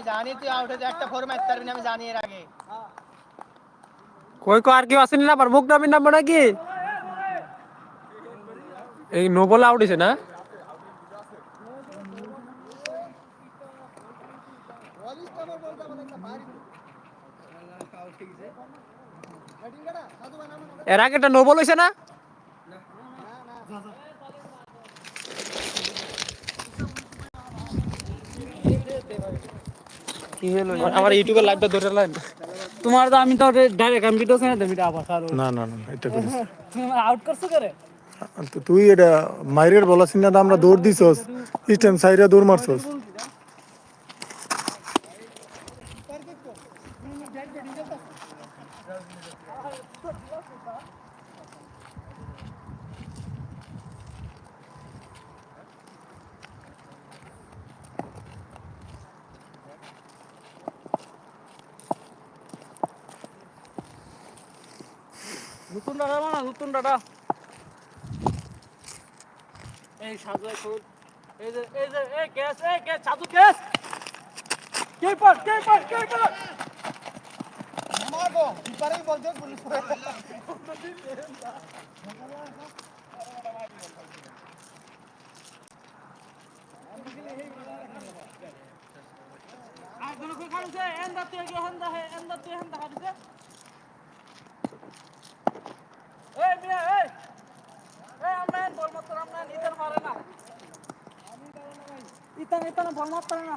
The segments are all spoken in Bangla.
আমি জানি তুই আউট হতে একটা ফোর মারতে পারবি না, আমি জানি এর আগে। কই কো আর কেউ আসেনি না? মুখ নামি নামবো নাকি? এই নো বলে আউট হয়েছে না? এর আগে একটা নো বল হয়েছে না? কি হলো আমার ইউটিউবে লাইভটা ধরে লাইন তোমার তো আমি তো ডাইরেক্ট আমি ভিডিও সেনে দেবি আবার না না না এটা করিস না। তুমি আউট করছ করে? তো তুই এটা মাইরের বলা সিনা আমরা দৌড় দিছস। ইস্টার্ন সাইডে দৌড় মারছস। নতুন ডাটা মানে নতুন ডাটা এই সাজু এখন এই যে এই যে এই গ্যাস এই গ্যাস সাজু গ্যাস কে পার কে পার কে পার? মাগো কিপারেই বল দে পুলিশ আর কোন কোন খাইছে এন্ডা তুই কি হেন্দা হে এন্ডা তুই হেন্দা খাইছে এই মিয়া এই। এই আমরা বল মাত্র আমরা ইতার মারে না। ইতান ইতান বল মাত্র না।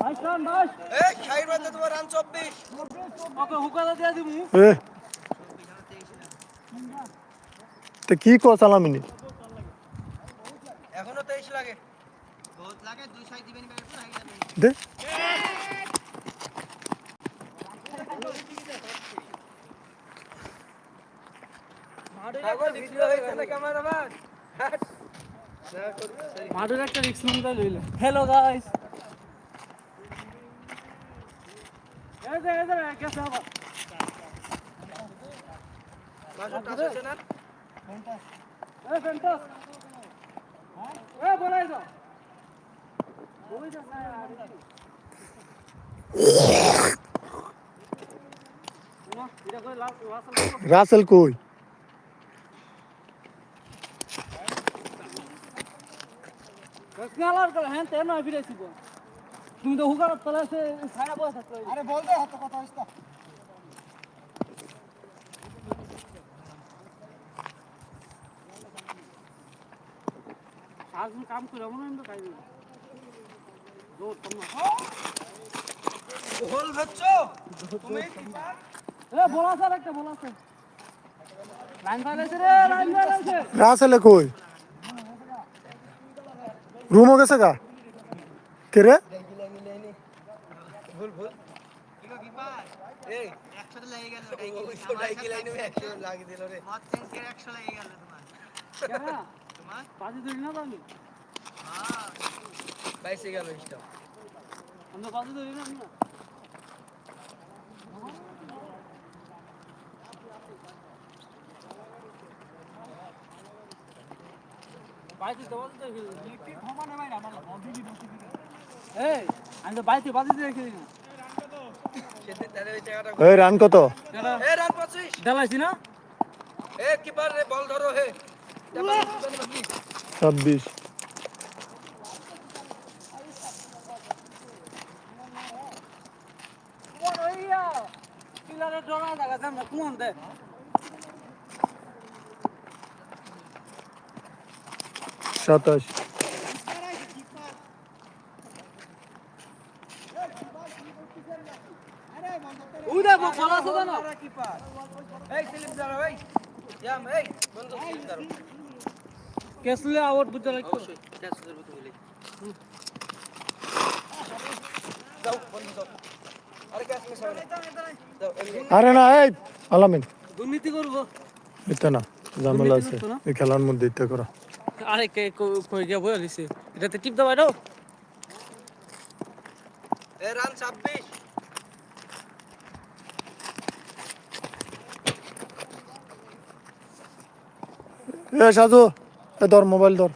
ভাই শোন ভাই। এই সাইড মধ্যে তোমার রান 24 ওকে হুকাটা দিয়ে দিবি এ। তো কি কস আলামিনি? দে। মাঠের একটা রিক্স নিতে লইলে। হ্যালো গাইস এই যে এই যে কেসে আবার এই ফেন্টাস এই বলাই দাও বলাই দাও না এটা করে লাস্ট লাস্ট রাসেল কই? হ্যাঁ তুমি তো হুকার বসে আরে বল দে হাতে কথা হইছে সারাদিন কাম করে মনে হয় জোর তোমার তুমি এ বলা স্যার একটা বলা স্যার লাইন ফাইলাইছে রে লাইন ফাইলাইছে রাসেলে কই? রুমও গেছে গা? কে রে? ভুল ভুল কি গো কিপার 100 তে গেল ওই ডাইকি লাইনে 100 লাগিয়ে দিল রে মত চেঞ্জ করে 100 বাইসে গেল হিসাব আমরা পাশে ধরি না আমরা না? এই রান কত এ বল হে। সাতাশ। ওই দেখো বলা আছে না? কিপার এই স্লিপ ধরো এই ইয়াম এই বন্ধ স্লিপ ধরো কেসলে আউট বুঝতে লাগতো অবশ্যই ক্যাচ ধরবো আরে না এই আলামিন। দুর্নীতি করব। এটা না ঝামেলা আছে। এই খেলার মধ্যে ইত্যা করা। আরে কে কই গিয়া বই দিছে? এটাতে টিপ দাও দাও এ রান 26 এ এ সাজু এ ধর মোবাইল ধর।